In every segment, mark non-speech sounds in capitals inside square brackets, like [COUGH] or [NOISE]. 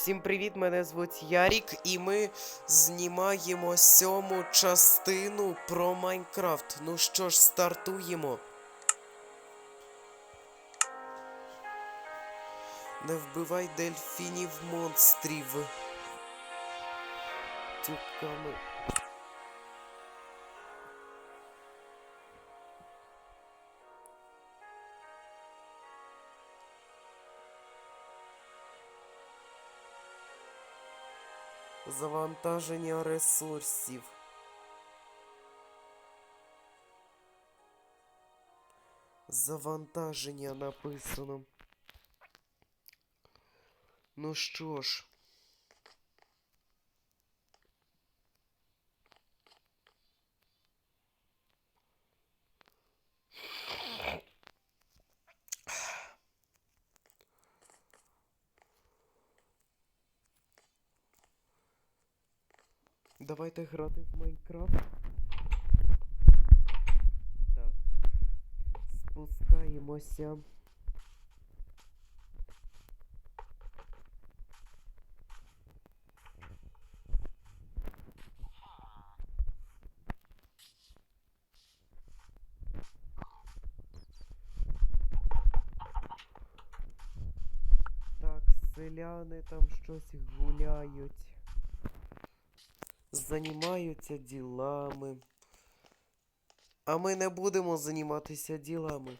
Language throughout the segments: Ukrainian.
Всім привіт! Мене звуть Ярік, і ми знімаємо сьому частину про Майнкрафт. Ну що ж, стартуємо. Не вбивай дельфінів монстрів. Тюками. Завантаження ресурсів. Завантаження написано. Ну що ж. Давайте грати в Майнкрафт. Так. Спускаємося. Так, селяни там щось гуляють. Займаються ділами. А ми не будемо займатися ділами.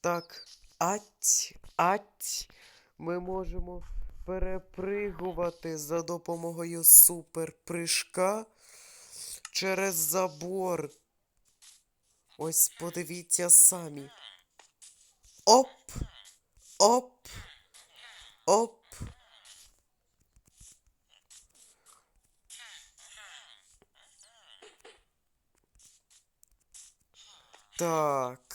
Так, ать, ать. Ми можемо перепригувати за допомогою суперпрыжка через забор. Ось подивіться самі. Оп! Оп! Оп! Так.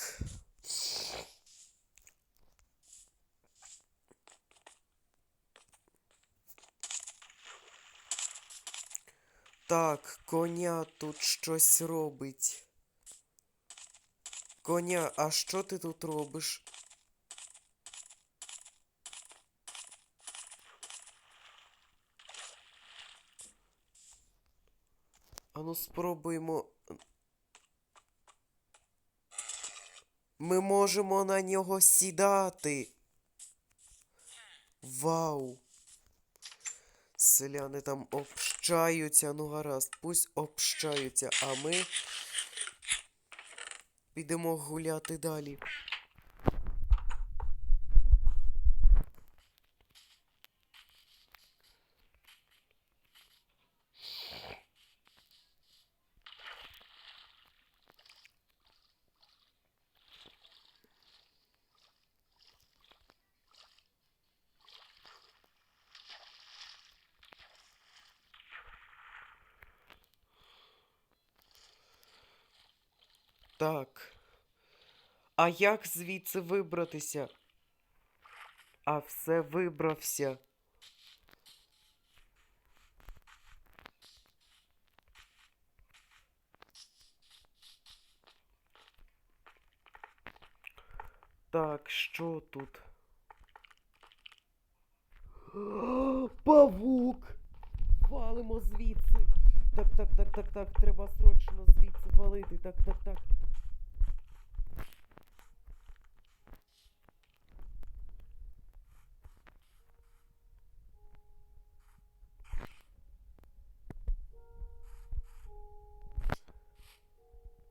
Так, коня тут щось робить. Коня, а що ти тут робиш? Ану спробуємо. Ми можемо на нього сідати. Вау. Селяни там общаються, ну гаразд, пусть общаються, а ми підемо гуляти далі. Так. А як звідси вибратися? А все вибрався. Так, що тут? [GASPS] Павук! Валимо звідси. Так, так, так, так, так. Треба срочно звідси валити. Так, так, так.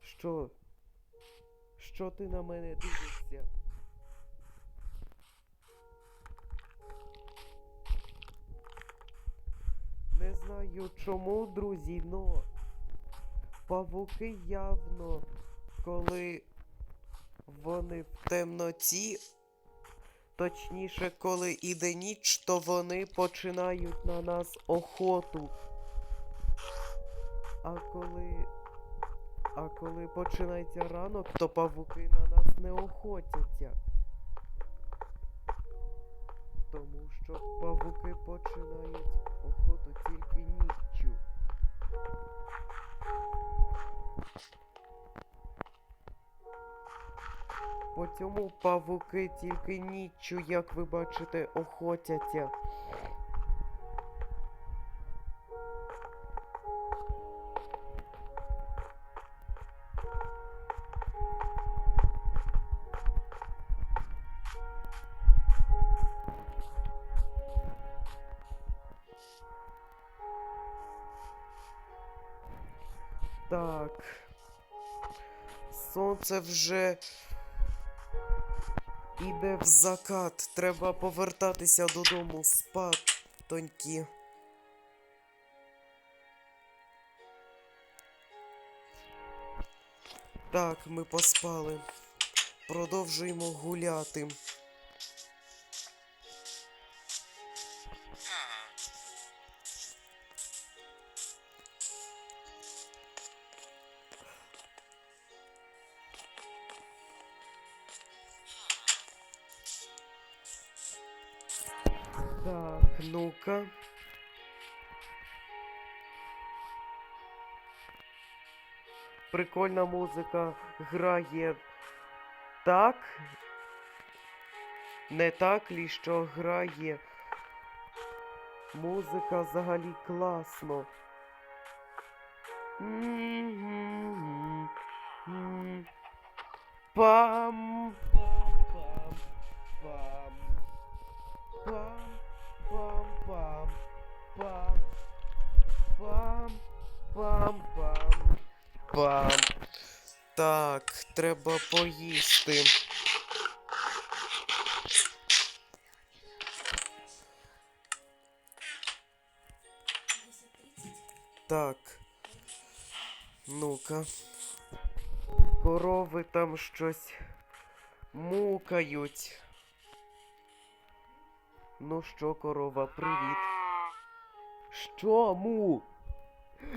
Що? Що ти на мене дивишся? Знаю чому, друзі, но павуки явно, коли вони в темноті, точніше, коли іде ніч, то вони починають на нас охоту. А коли А коли починається ранок, то павуки на нас не охотяться. Тому що павуки починають охоту тільки ніччю. По цьому павуки тільки ніччю, як ви бачите, охотяться. Так. Сонце вже іде в закат. Треба повертатися додому спатоньки. Так, ми поспали. Продовжуємо гуляти. Ну-ка. Прикольна музика грає так. Не так лі, що грає. Музика взагалі класно. Пам. Пам. Пам. Пам. Пам. Так, треба поїсти. Так. Ну-ка. Корови там щось мукають. Ну що, корова, привіт чому?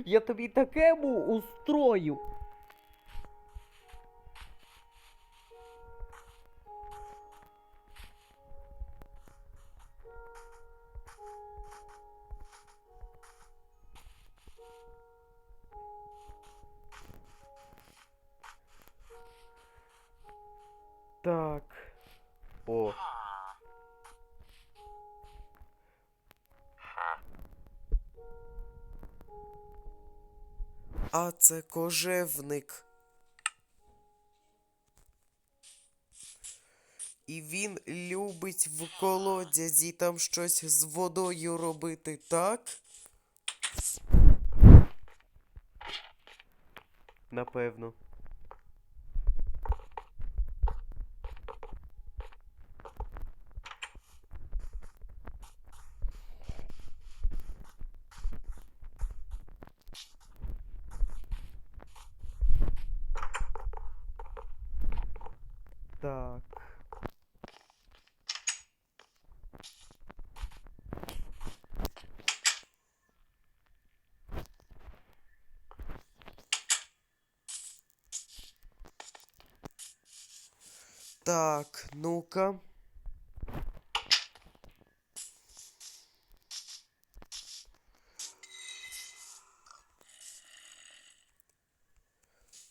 Я тобі такему устрою. А це кожевник. І він любить в колодязі там щось з водою робити, так? Напевно. Так. Так, ну-ка.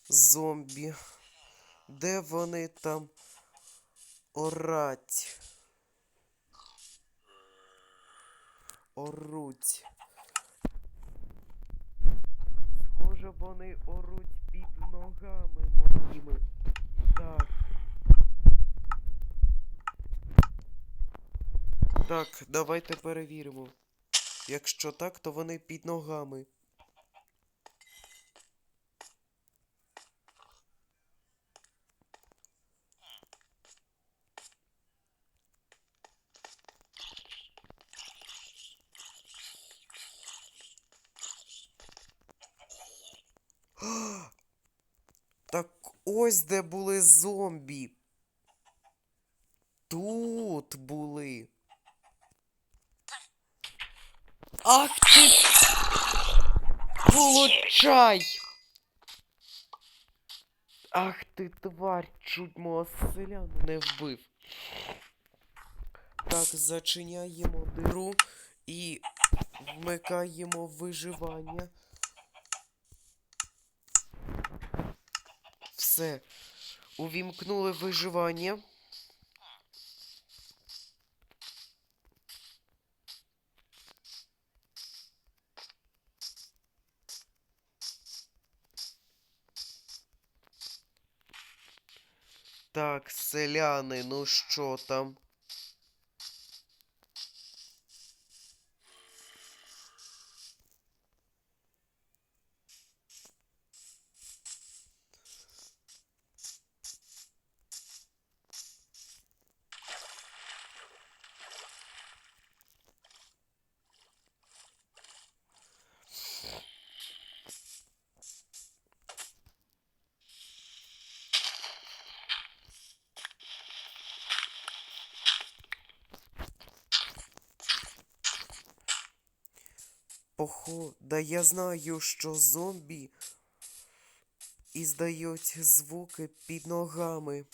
Зомбі. Де вони там орать? Оруть. Схоже, вони оруть під ногами моїми. Так. Так, давайте перевіримо. Якщо так, то вони під ногами. Так ось де були зомбі. Тут були. Ах ти! Получай! Ах ти тварь, чуть мого селяну не вбив. Так, зачиняємо диру і вмикаємо виживання. Все. Увімкнули виживання. Так, селяни, ну що там? Да я знаю, що зомбі іздають звуки під ногами.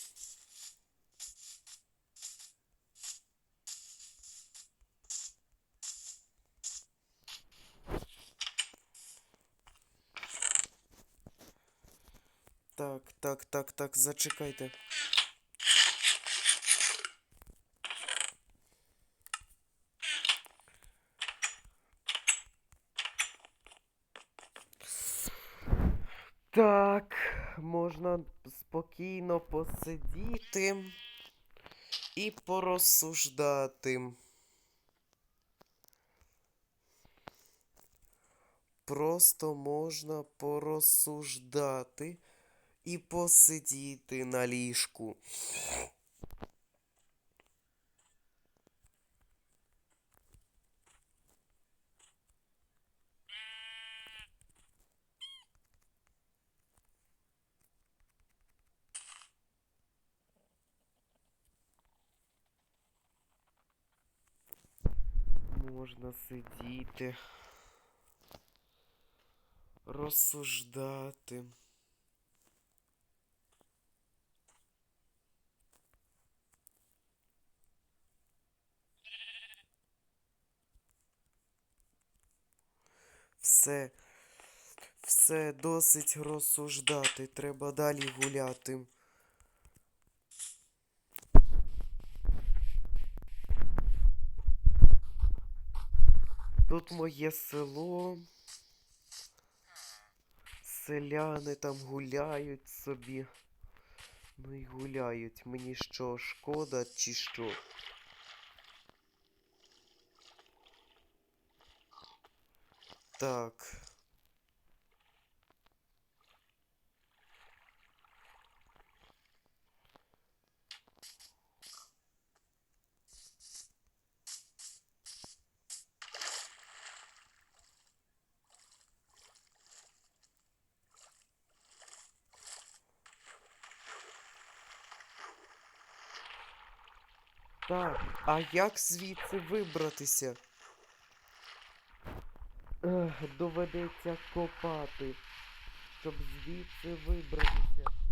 Так, так, так, так, зачекайте. Так, можна спокійно посидіти і порозсуждати. Просто можна порозсуждати і посидіти на ліжку. Можна сидіти, розсуждати. Все, все досить розсуждати, треба далі гуляти. Тут моє село. Селяни там гуляють собі. Ну і гуляють. Мені що, шкода чи що? Так. Так, а як звідси вибратися? Ех, доведеться копати, щоб звідси вибратися.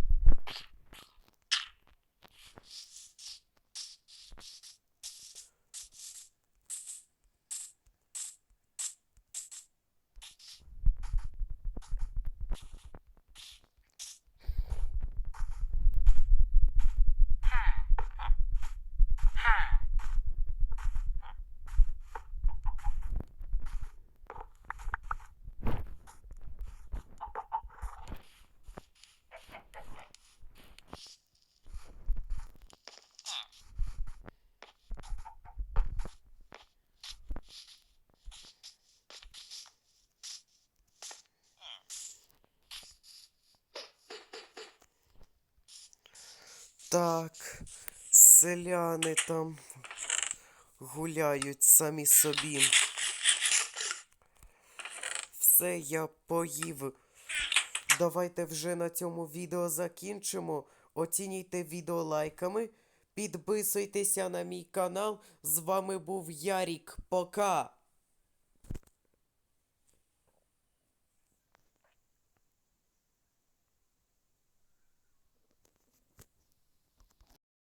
Так, селяни там гуляють самі собі. Все, я поїв. Давайте вже на цьому відео закінчимо. Оцінюйте відео лайками. Підписуйтеся на мій канал. З вами був Ярік. Пока!